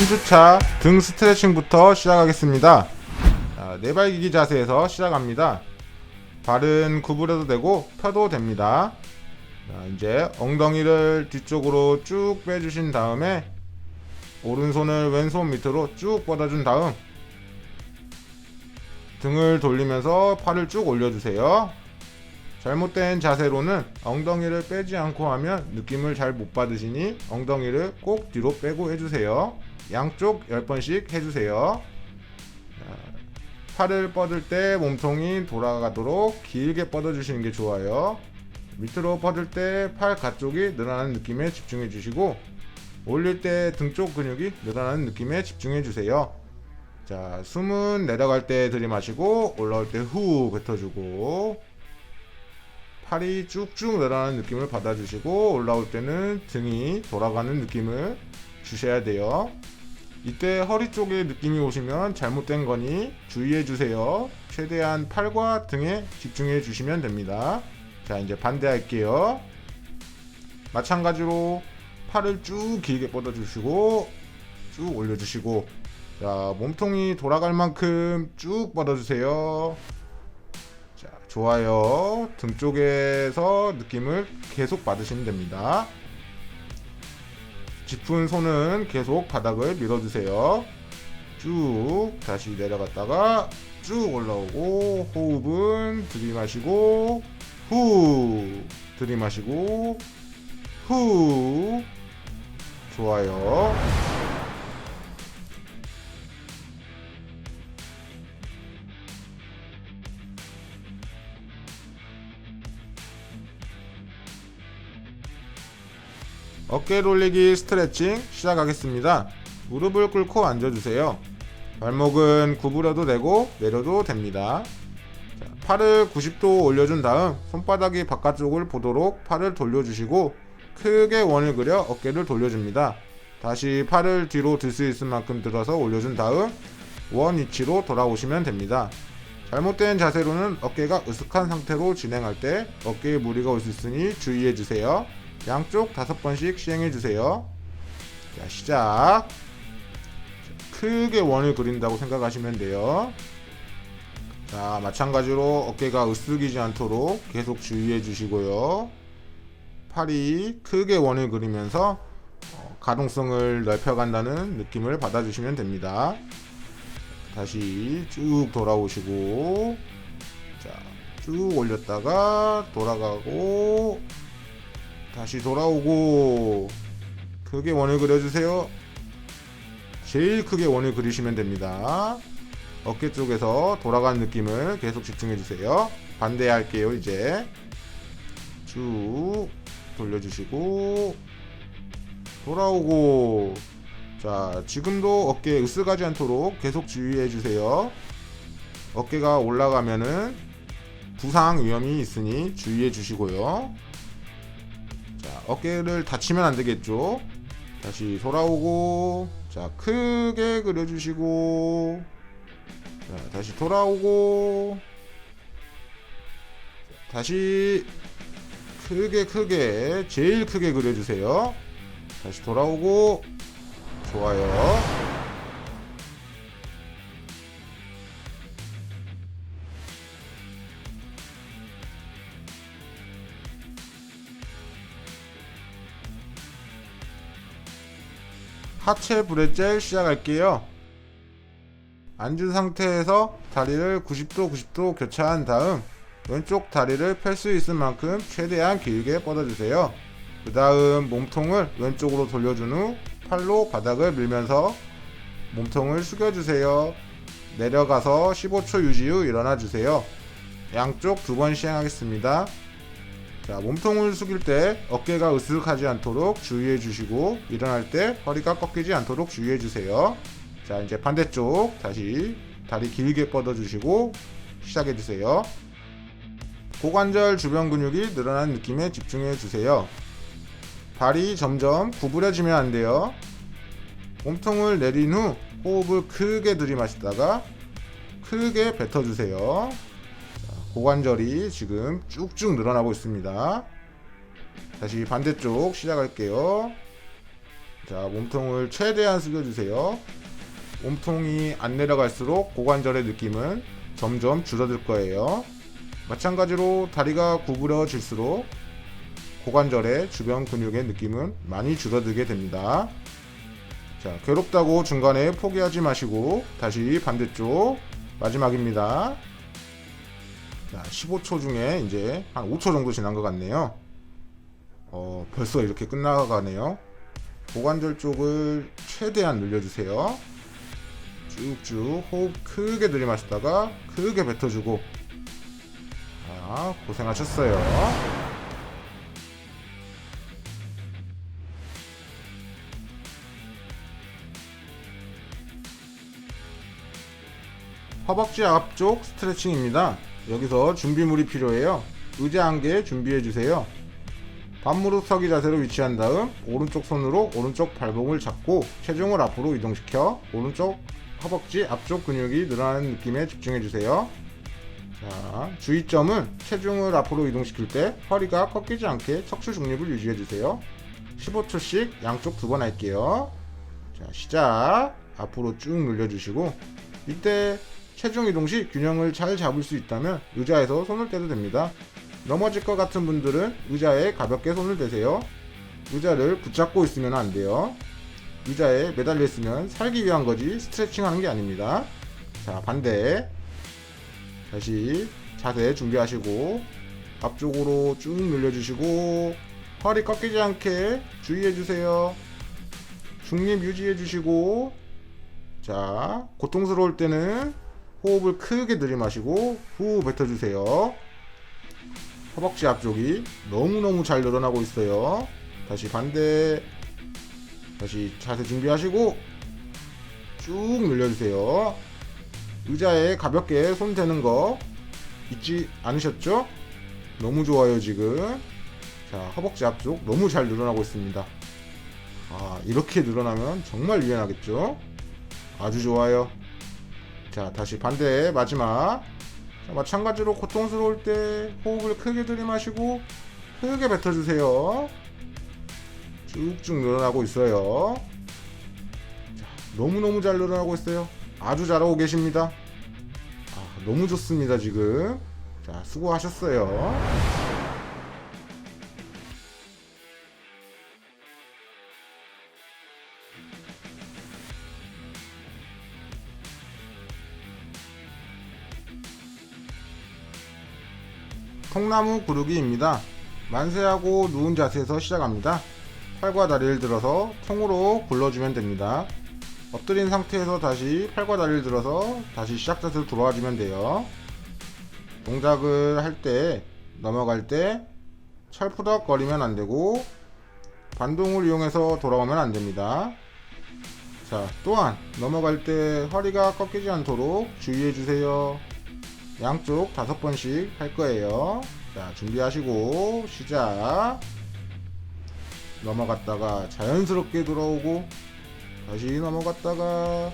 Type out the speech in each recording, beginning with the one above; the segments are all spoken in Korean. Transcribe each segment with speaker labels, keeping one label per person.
Speaker 1: 3주차 등 스트레칭부터 시작하겠습니다. 자, 네발기기 자세에서 시작합니다. 발은 구부려도 되고 펴도 됩니다. 자, 이제 엉덩이를 뒤쪽으로 쭉 빼주신 다음에 오른손을 왼손 밑으로 쭉 뻗어준 다음 등을 돌리면서 팔을 쭉 올려주세요. 잘못된 자세로는 엉덩이를 빼지 않고 하면 느낌을 잘 못 받으시니 엉덩이를 꼭 뒤로 빼고 해주세요. 양쪽 10번씩 해주세요. 자, 팔을 뻗을 때 몸통이 돌아가도록 길게 뻗어주시는 게 좋아요. 밑으로 뻗을 때 팔 가쪽이 늘어나는 느낌에 집중해 주시고 올릴 때 등 쪽 근육이 늘어나는 느낌에 집중해 주세요. 자, 숨은 내려갈 때 들이마시고 올라올 때 후 뱉어주고 팔이 쭉쭉 늘어나는 느낌을 받아주시고 올라올 때는 등이 돌아가는 느낌을 주셔야 돼요. 이때 허리 쪽에 느낌이 오시면 잘못된 거니 주의해 주세요. 최대한 팔과 등에 집중해 주시면 됩니다. 자, 이제 반대할게요. 마찬가지로 팔을 쭉 길게 뻗어 주시고 쭉 올려 주시고 자, 몸통이 돌아갈 만큼 쭉 뻗어 주세요. 자, 좋아요. 등 쪽에서 느낌을 계속 받으시면 됩니다. 짚은 손은 계속 바닥을 밀어주세요. 쭉 다시 내려갔다가 쭉 올라오고 호흡은 들이마시고 후 들이마시고 후 좋아요. 어깨 돌리기 스트레칭 시작하겠습니다. 무릎을 꿇고 앉아주세요. 발목은 구부려도 되고 내려도 됩니다. 자, 팔을 90도 올려준 다음 손바닥이 바깥쪽을 보도록 팔을 돌려주시고 크게 원을 그려 어깨를 돌려줍니다. 다시 팔을 뒤로 들 수 있을 만큼 들어서 올려준 다음 원 위치로 돌아오시면 됩니다. 잘못된 자세로는 어깨가 으쓱한 상태로 진행할 때 어깨에 무리가 올 수 있으니 주의해 주세요. 양쪽 다섯 번씩 시행해 주세요. 자, 시작. 크게 원을 그린다고 생각하시면 돼요. 자, 마찬가지로 어깨가 으쓱이지 않도록 계속 주의해 주시고요. 팔이 크게 원을 그리면서 어, 가동성을 넓혀간다는 느낌을 받아주시면 됩니다. 다시 쭉 돌아오시고, 자, 쭉 올렸다가 돌아가고, 다시 돌아오고 크게 원을 그려주세요. 제일 크게 원을 그리시면 됩니다. 어깨 쪽에서 돌아가는 느낌을 계속 집중해주세요. 반대할게요, 이제. 쭉 돌려주시고, 돌아오고, 자, 지금도 어깨에 으쓱하지 않도록 계속 주의해주세요. 어깨가 올라가면은 부상 위험이 있으니 주의해주시고요. 자, 어깨를 다치면 안 되겠죠. 다시 돌아오고, 자, 크게 그려주시고, 자, 다시 돌아오고, 다시 크게 크게, 제일 크게 그려주세요. 다시 돌아오고, 좋아요. 하체 브레젤 시작할게요. 앉은 상태에서 다리를 90도 90도 교차한 다음 왼쪽 다리를 펼 수 있을 만큼 최대한 길게 뻗어주세요. 그 다음 몸통을 왼쪽으로 돌려준 후 팔로 바닥을 밀면서 몸통을 숙여주세요. 내려가서 15초 유지 후 일어나주세요. 양쪽 두 번 시행하겠습니다. 자, 몸통을 숙일 때 어깨가 으쓱하지 않도록 주의해 주시고 일어날 때 허리가 꺾이지 않도록 주의해 주세요. 자, 이제 반대쪽 다시 다리 길게 뻗어 주시고 시작해 주세요. 고관절 주변 근육이 늘어나는 느낌에 집중해 주세요. 발이 점점 구부려지면 안 돼요. 몸통을 내린 후 호흡을 크게 들이마시다가 크게 뱉어 주세요. 고관절이 지금 쭉쭉 늘어나고 있습니다. 다시 반대쪽 시작할게요. 자, 몸통을 최대한 숙여주세요. 몸통이 안 내려갈수록 고관절의 느낌은 점점 줄어들 거예요. 마찬가지로 다리가 구부러질수록 고관절의 주변 근육의 느낌은 많이 줄어들게 됩니다. 자, 괴롭다고 중간에 포기하지 마시고 다시 반대쪽 마지막입니다. 자, 15초 중에 이제 한 5초 정도 지난 것 같네요. 어, 벌써 이렇게 끝나가네요. 고관절 쪽을 최대한 늘려주세요. 쭉쭉 호흡 크게 들이마시다가 크게 뱉어주고 자, 고생하셨어요. 허벅지 앞쪽 스트레칭입니다. 여기서 준비물이 필요해요. 의자 한 개 준비해 주세요. 반무릎 서기 자세로 위치한 다음 오른쪽 손으로 오른쪽 발목을 잡고 체중을 앞으로 이동시켜 오른쪽 허벅지 앞쪽 근육이 늘어나는 느낌에 집중해 주세요. 자, 주의점은 체중을 앞으로 이동시킬 때 허리가 꺾이지 않게 척추 중립을 유지해 주세요. 15초씩 양쪽 두 번 할게요. 자, 시작. 앞으로 쭉 늘려주시고 이때 체중 이동 시 균형을 잘 잡을 수 있다면 의자에서 손을 떼도 됩니다. 넘어질 것 같은 분들은 의자에 가볍게 손을 대세요. 의자를 붙잡고 있으면 안 돼요. 의자에 매달려 있으면 살기 위한 거지 스트레칭 하는 게 아닙니다. 자, 반대. 다시 자세 준비하시고 앞쪽으로 쭉 늘려주시고 허리 꺾이지 않게 주의해 주세요. 중립 유지해 주시고 자, 고통스러울 때는 호흡을 크게 들이마시고 후 뱉어주세요. 허벅지 앞쪽이 너무너무 잘 늘어나고 있어요. 다시 반대. 다시 자세 준비하시고 쭉 늘려주세요. 의자에 가볍게 손 대는 거 잊지 않으셨죠? 너무 좋아요, 지금. 자, 허벅지 앞쪽 너무 잘 늘어나고 있습니다. 아, 이렇게 늘어나면 정말 유연하겠죠? 아주 좋아요. 자, 다시 반대 마지막. 자, 마찬가지로 고통스러울 때 호흡을 크게 들이마시고 크게 뱉어주세요. 쭉쭉 늘어나고 있어요. 자, 너무너무 잘 늘어나고 있어요. 아주 잘하고 계십니다. 아, 너무 좋습니다, 지금. 자, 수고하셨어요. 통나무 구르기입니다. 만세하고 누운 자세에서 시작합니다. 팔과 다리를 들어서 통으로 굴러주면 됩니다. 엎드린 상태에서 다시 팔과 다리를 들어서 다시 시작 자세로 돌아와주면 돼요. 동작을 할 때 넘어갈 때 철푸덕 거리면 안 되고 반동을 이용해서 돌아오면 안 됩니다. 자, 또한 넘어갈 때 허리가 꺾이지 않도록 주의해 주세요. 양쪽 다섯 번씩 할 거예요. 자, 준비하시고 시작. 넘어갔다가 자연스럽게 돌아오고 다시 넘어갔다가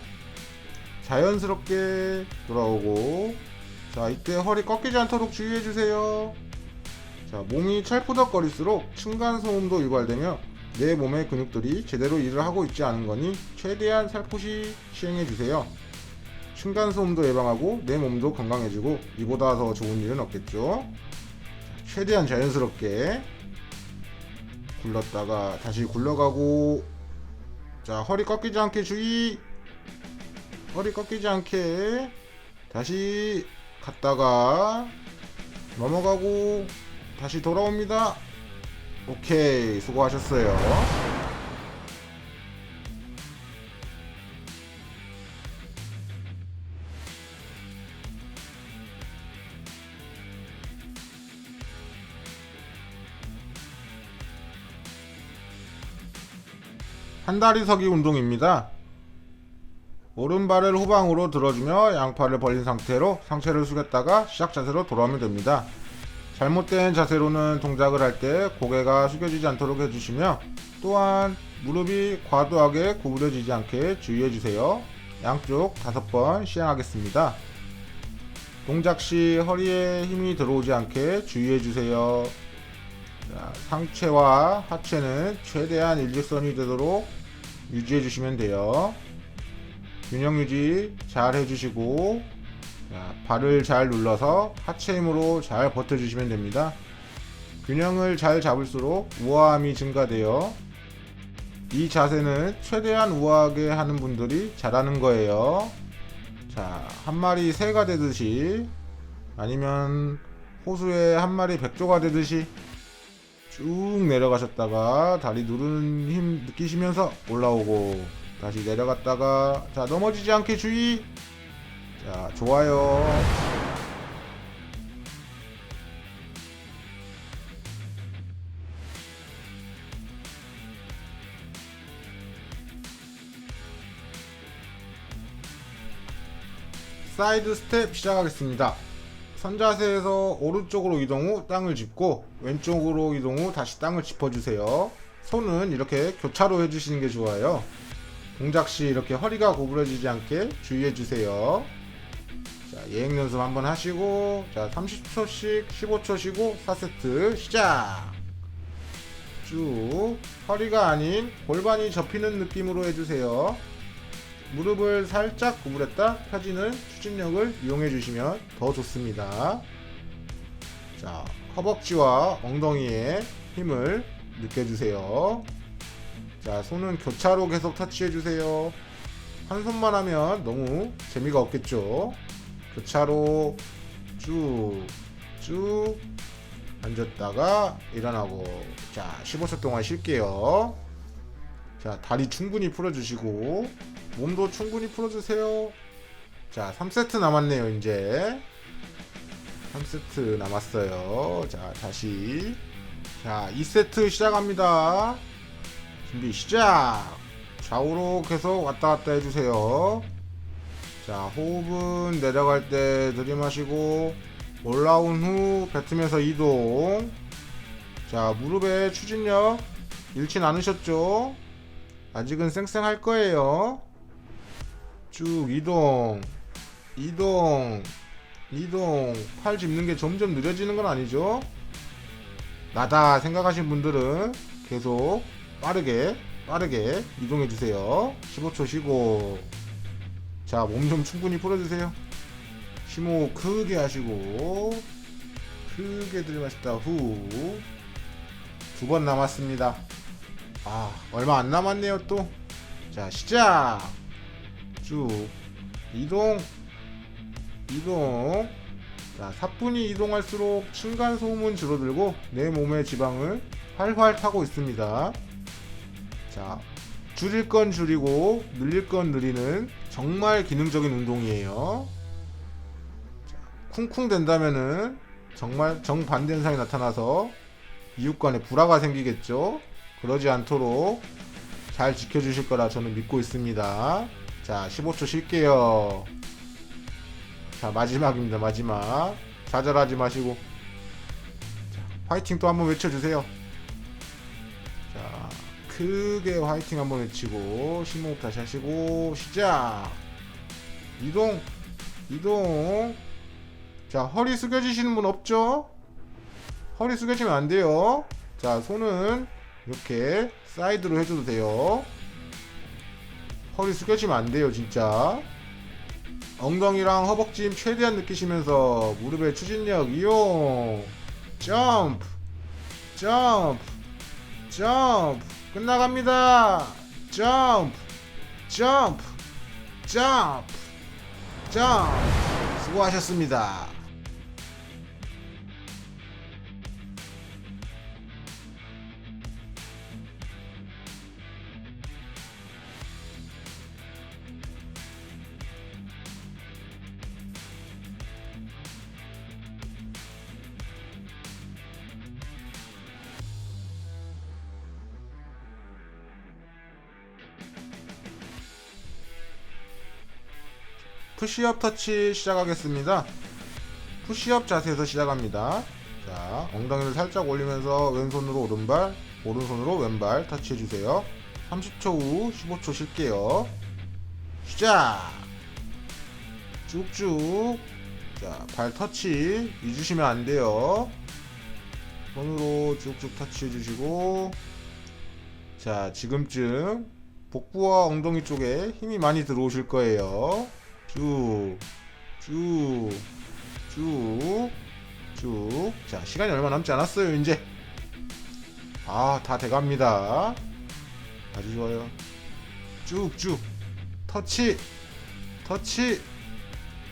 Speaker 1: 자연스럽게 돌아오고 자, 이때 허리 꺾이지 않도록 주의해 주세요. 자, 몸이 찰푸덕거릴수록 층간 소음도 유발되며 내 몸의 근육들이 제대로 일을 하고 있지 않은 거니 최대한 살포시 시행해 주세요. 층간 소음도 예방하고 내 몸도 건강해지고 이보다 더 좋은 일은 없겠죠. 최대한 자연스럽게 굴렀다가 다시 굴러가고 자 허리 꺾이지 않게 주의 허리 꺾이지 않게 다시 갔다가 넘어가고 다시 돌아옵니다. 오케이 수고하셨어요. 한다리 서기 운동입니다. 오른발을 후방으로 들어주며 양팔을 벌린 상태로 상체를 숙였다가 시작 자세로 돌아오면 됩니다. 잘못된 자세로는 동작을 할 때 고개가 숙여지지 않도록 해주시며 또한 무릎이 과도하게 구부려지지 않게 주의해주세요. 양쪽 다섯 번 시행하겠습니다. 동작 시 허리에 힘이 들어오지 않게 주의해주세요. 자, 상체와 하체는 최대한 일직선이 되도록 유지해 주시면 돼요. 균형 유지 잘 해주시고 자, 발을 잘 눌러서 하체 힘으로 잘 버텨주시면 됩니다. 균형을 잘 잡을수록 우아함이 증가돼요. 이 자세는 최대한 우아하게 하는 분들이 잘하는 거예요. 자, 한 마리 새가 되듯이 아니면 호수에 한 마리 백조가 되듯이 쭉 내려가셨다가 다리 누르는 힘 느끼시면서 올라오고 다시 내려갔다가 자 넘어지지 않게 주의. 자 좋아요. 사이드 스텝 시작하겠습니다 선자세에서 오른쪽으로 이동 후 땅을 짚고 왼쪽으로 이동 후 다시 땅을 짚어주세요. 손은 이렇게 교차로 해주시는 게 좋아요. 동작 시 이렇게 허리가 구부러지지 않게 주의해주세요. 자, 예행 연습 한번 하시고, 자, 30초씩 15초 쉬고 4세트 시작! 쭉, 허리가 아닌 골반이 접히는 느낌으로 해주세요. 무릎을 살짝 구부렸다 펴지는 추진력을 이용해 주시면 더 좋습니다. 자, 허벅지와 엉덩이에 힘을 느껴주세요. 자, 손은 교차로 계속 터치해 주세요. 한 손만 하면 너무 재미가 없겠죠. 교차로 쭉, 쭉 앉았다가 일어나고. 자, 15초 동안 쉴게요. 자, 다리 충분히 풀어주시고, 몸도 충분히 풀어주세요. 자, 3세트 남았네요, 이제. 3세트 남았어요. 자, 다시. 자, 2세트 시작합니다. 준비 시작! 좌우로 계속 왔다 갔다 해주세요. 자, 호흡은 내려갈 때 들이마시고, 올라온 후 뱉으면서 이동. 자, 무릎에 추진력 잃진 않으셨죠? 아직은 쌩쌩할 거예요. 쭉 이동, 이동, 이동. 팔 짚는 게 점점 느려지는 건 아니죠? 나다 생각하신 분들은 계속 빠르게, 빠르게 이동해 주세요. 15초 쉬고. 자, 몸 좀 충분히 풀어주세요. 심호흡 크게 하시고, 크게 들이마셨다 후. 두 번 남았습니다. 아, 얼마 안 남았네요, 또. 자, 시작! 쭉. 이동. 이동. 자, 사뿐히 이동할수록 층간 소음은 줄어들고 내 몸의 지방을 활활 타고 있습니다. 자, 줄일 건 줄이고 늘릴 건 늘리는 정말 기능적인 운동이에요. 자, 쿵쿵 된다면은 정말 정반대 현상이 나타나서 이웃 간에 불화가 생기겠죠. 그러지 않도록 잘 지켜주실 거라 저는 믿고 있습니다. 자, 15초 쉴게요. 자, 마지막입니다. 마지막. 좌절하지 마시고. 자, 화이팅 또 한번 외쳐주세요. 자, 크게 화이팅 한번 외치고, 심호흡 다시 하시고, 시작! 이동! 이동! 자, 허리 숙여지시는 분 없죠? 허리 숙여지면 안 돼요. 자, 손은 이렇게 사이드로 해줘도 돼요. 허리 숙여지면 안 돼요, 진짜. 엉덩이랑 허벅지 힘 최대한 느끼시면서 무릎의 추진력 이용. 점프, 점프, 점프. 끝나갑니다. 점프, 점프, 점프, 점프. 수고하셨습니다. 푸시업 터치 시작하겠습니다. 푸시업 자세에서 시작합니다. 자, 엉덩이를 살짝 올리면서 왼손으로 오른발, 오른손으로 왼발 터치해 주세요. 30초 후 15초 쉴게요. 시작! 쭉쭉. 자, 발 터치 잊으시면 안 돼요. 손으로 쭉쭉 터치해 주시고. 자, 지금쯤 복부와 엉덩이 쪽에 힘이 많이 들어오실 거예요. 쭉, 쭉, 쭉, 쭉. 자, 시간이 얼마 남지 않았어요, 이제. 아, 다 돼갑니다. 아주 좋아요. 쭉쭉. 터치, 터치,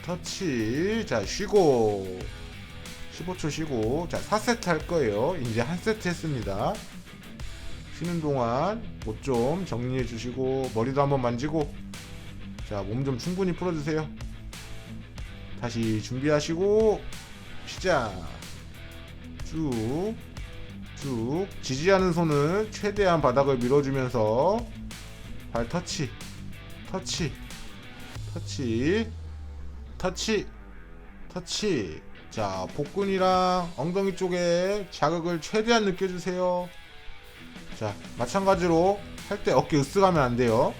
Speaker 1: 터치. 자, 쉬고. 15초 쉬고. 자, 4세트 할 거예요. 이제 한 세트 했습니다. 쉬는 동안 옷 좀 정리해 주시고 머리도 한번 만지고 자 몸 좀 충분히 풀어주세요. 다시 준비하시고 시작. 쭉 쭉. 지지하는 손을 최대한 바닥을 밀어주면서 발 터치 터치 터치 터치 터치. 자 복근이랑 엉덩이 쪽에 자극을 최대한 느껴주세요. 자, 마찬가지로 할 때 어깨 으쓱하면 안 돼요.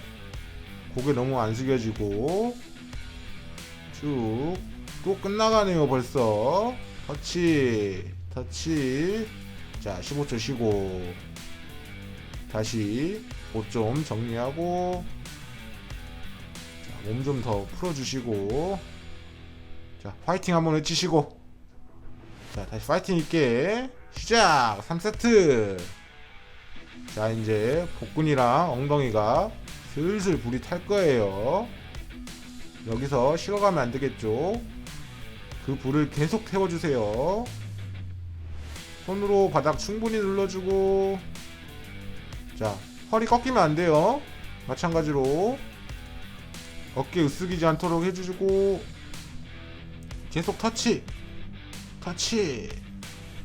Speaker 1: 고개 너무 안 숙여지고 쭉. 또 끝나가네요, 벌써. 터치, 터치. 자, 15초 쉬고 다시 옷 좀 정리하고 몸 좀 더 풀어주시고 자, 파이팅 한번 외치시고 자, 다시 파이팅 있게 시작! 3세트! 자 이제 복근이랑 엉덩이가 슬슬 불이 탈 거예요. 여기서 식어가면 안 되겠죠? 그 불을 계속 태워주세요. 손으로 바닥 충분히 눌러주고. 자 허리 꺾이면 안 돼요. 마찬가지로 어깨 으쓱이지 않도록 해주시고. 계속 터치. 터치.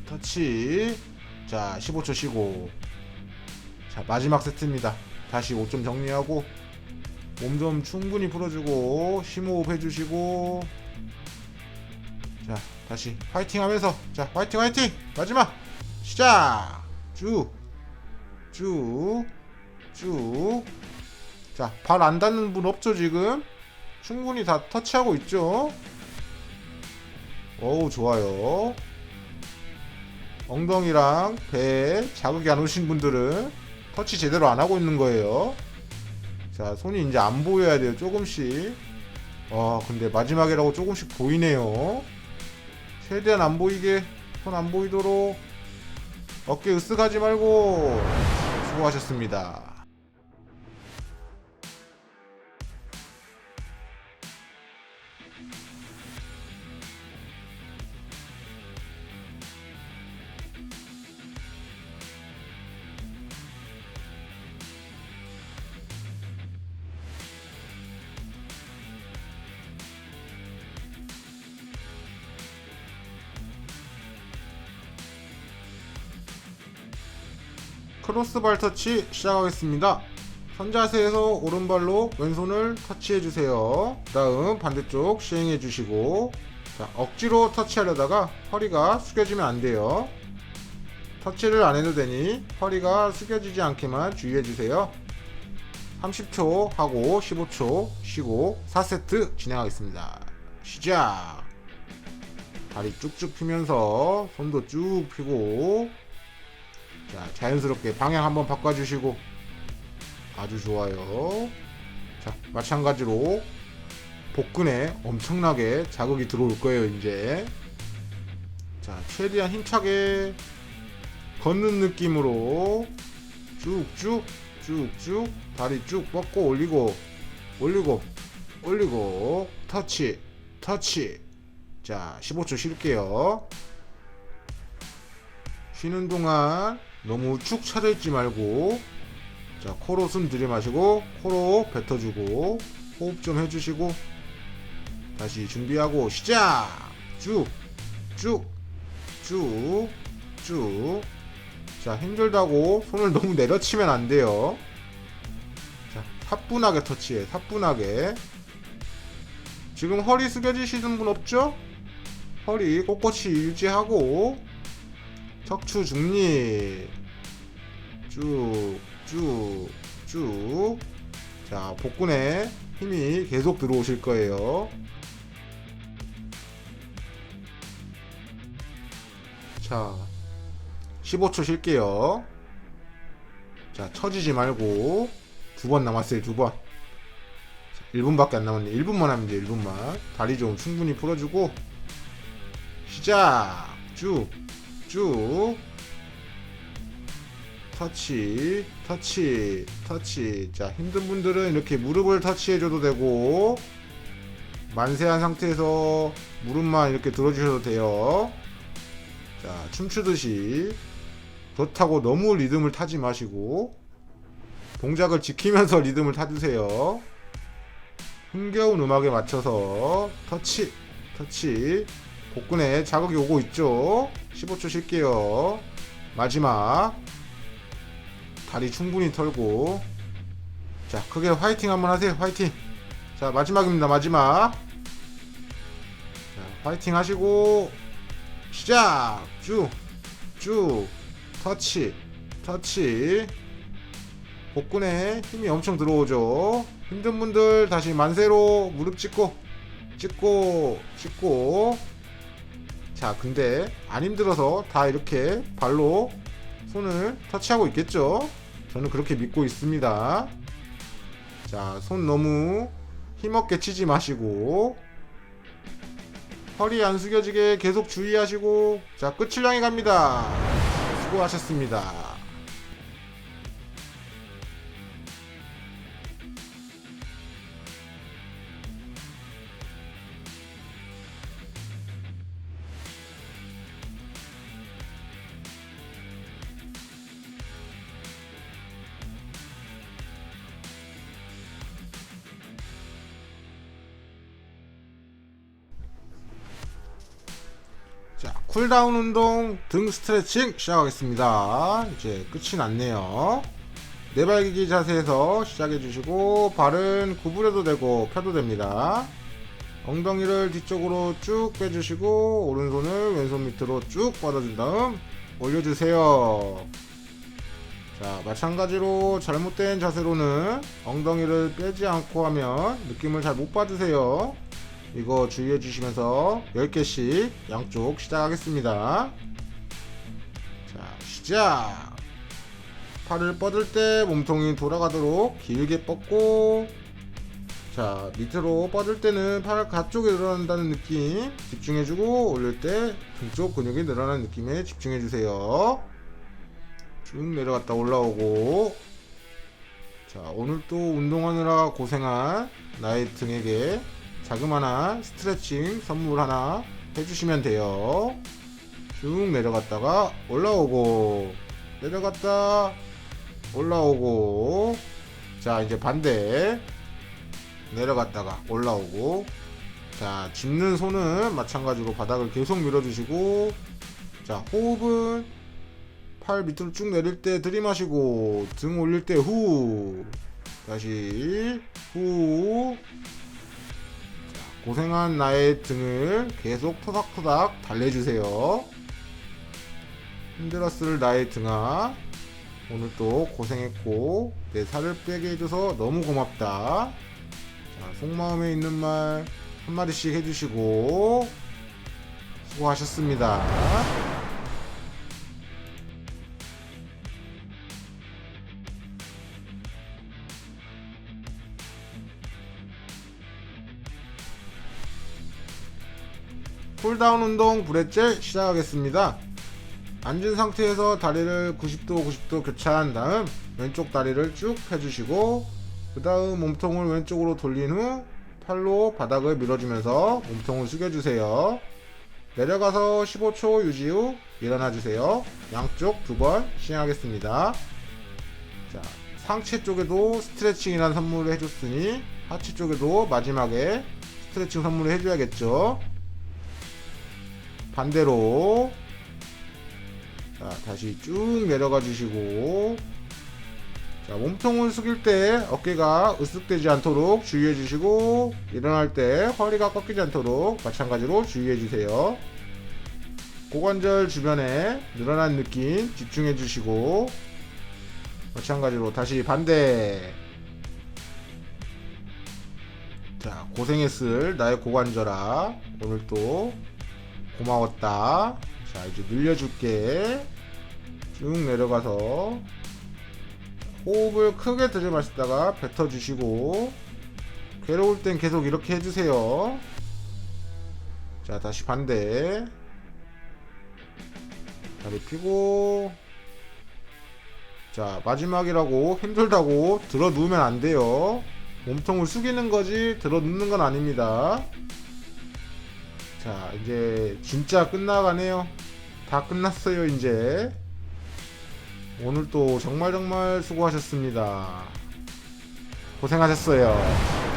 Speaker 1: 터치. 자 15초 쉬고. 자 마지막 세트입니다 다시 옷 좀 정리하고 몸 좀 충분히 풀어주고 심호흡 해주시고. 자 다시 파이팅 하면서. 자 파이팅 파이팅! 마지막! 시작! 쭉쭉쭉자 발 안 닿는 분 없죠 지금? 충분히 다 터치하고 있죠? 어우 좋아요. 엉덩이랑 배에 자극이 안 오신 분들은 터치 제대로 안 하고 있는 거예요. 자, 손이 이제 안 보여야 돼요. 조금씩. 와, 근데 마지막이라고 조금씩 보이네요. 최대한 안 보이게, 손 안 보이도록 어깨 으쓱하지 말고 수고하셨습니다. 크로스발 터치 시작하겠습니다. 선자세에서 오른발로 왼손을 터치해 주세요. 다음 반대쪽 시행해 주시고 자, 억지로 터치하려다가 허리가 숙여지면 안 돼요. 터치를 안 해도 되니 허리가 숙여지지 않게만 주의해 주세요. 30초 하고 15초 쉬고 4세트 진행하겠습니다. 시작! 다리 쭉쭉 펴면서 손도 쭉 펴고 자, 자연스럽게 방향 한번 바꿔주시고 아주 좋아요. 자, 마찬가지로 복근에 엄청나게 자극이 들어올 거예요, 이제. 자, 최대한 힘차게 걷는 느낌으로 쭉쭉 쭉쭉 다리 쭉 뻗고 올리고 올리고 올리고 터치 터치 자 15초 쉴게요 쉬는 동안 너무 축 차려 있지 말고 자 코로 숨 들이마시고 코로 뱉어주고 호흡 좀 해주시고 다시 준비하고 시작! 쭉쭉쭉쭉. 자 힘들다고 손을 너무 내려치면 안 돼요. 자 사뿐하게 터치해 사뿐하게. 지금 허리 숙여지시는 분 없죠? 허리 꼿꼿이 유지하고 척추 중립. 쭉쭉쭉. 자 복근에 힘이 계속 들어오실 거예요. 자 15초 쉴게요. 자 처지지 말고 두 번 남았어요 두 번. 1분밖에 안 남았네. 1분만 하면 돼 1분만. 다리 좀 충분히 풀어주고. 시작! 쭉 쭉. 터치 터치 터치. 자 힘든 분들은 이렇게 무릎을 터치해줘도 되고 만세한 상태에서 무릎만 이렇게 들어주셔도 돼요. 자 춤추듯이. 그렇다고 너무 리듬을 타지 마시고 동작을 지키면서 리듬을 타주세요. 흥겨운 음악에 맞춰서 터치 터치 복근에 자극이 오고 있죠. 15초 쉴게요. 마지막. 다리 충분히 털고. 자 크게 화이팅 한번 하세요. 화이팅. 자 마지막입니다. 마지막. 자 화이팅 하시고. 시작! 쭉쭉! 터치! 터치! 복근에 힘이 엄청 들어오죠. 힘든 분들 다시 만세로 무릎 찍고 찍고 찍고 자 근데 안 힘들어서 다 이렇게 발로 손을 터치하고 있겠죠? 저는 그렇게 믿고 있습니다. 자 손 너무 힘없게 치지 마시고 허리 안 숙여지게 계속 주의하시고 자 끝을 향해 갑니다. 수고하셨습니다 쿨다운 운동 등 스트레칭 시작하겠습니다. 이제 끝이 났네요. 네발기기 자세에서 시작해 주시고 발은 구부려도 되고 펴도 됩니다. 엉덩이를 뒤쪽으로 쭉 빼주시고 오른손을 왼손 밑으로 쭉 뻗어준 다음 올려주세요. 자, 마찬가지로 잘못된 자세로는 엉덩이를 빼지 않고 하면 느낌을 잘 못 받으세요. 이거 주의해 주시면서 10개씩 양쪽 시작하겠습니다. 자, 시작! 팔을 뻗을 때 몸통이 돌아가도록 길게 뻗고, 자, 밑으로 뻗을 때는 팔 가쪽에 늘어난다는 느낌 집중해주고, 올릴 때 등쪽 근육이 늘어나는 느낌에 집중해주세요. 쭉 내려갔다 올라오고, 자, 오늘 또 운동하느라 고생한 나의 등에게 자그마한 스트레칭 선물 하나 해주시면 돼요. 쭉 내려갔다가 올라오고 내려갔다 올라오고. 자 이제 반대. 내려갔다가 올라오고. 자 짚는 손은 마찬가지로 바닥을 계속 밀어주시고. 자 호흡은 팔 밑으로 쭉 내릴 때 들이마시고 등 올릴 때 후. 다시 후 고생한 나의 등을 계속 토닥토닥 달래주세요. 힘들었을 나의 등아. 오늘 또 고생했고, 내 살을 빼게 해줘서 너무 고맙다. 자, 속마음에 있는 말 한마디씩 해주시고, 수고하셨습니다. 쿨다운 운동 브레젤 시작하겠습니다. 앉은 상태에서 다리를 90도 90도 교차한 다음 왼쪽 다리를 쭉 펴주시고 그 다음 몸통을 왼쪽으로 돌린 후 팔로 바닥을 밀어주면서 몸통을 숙여주세요. 내려가서 15초 유지 후 일어나주세요. 양쪽 두 번 시행하겠습니다. 자, 상체 쪽에도 스트레칭이라는 선물을 해줬으니 하체 쪽에도 마지막에 스트레칭 선물을 해줘야겠죠. 반대로. 자 다시 쭉 내려가 주시고. 자 몸통을 숙일 때 어깨가 으쓱되지 않도록 주의해 주시고 일어날 때 허리가 꺾이지 않도록 마찬가지로 주의해 주세요. 고관절 주변에 늘어난 느낌 집중해 주시고 마찬가지로 다시 반대. 자 고생했을 나의 고관절아. 오늘 또 고마웠다. 자, 이제 늘려줄게. 쭉 내려가서 호흡을 크게 들이마시다가 뱉어주시고 괴로울 땐 계속 이렇게 해주세요. 자 다시 반대 다리 펴고 자 마지막이라고 힘들다고 들어 누우면 안 돼요 몸통을 숙이는 거지 들어 눕는 건 아닙니다 자 이제 진짜 끝나가네요. 다 끝났어요 이제. 오늘 또 정말 정말 수고하셨습니다. 고생하셨어요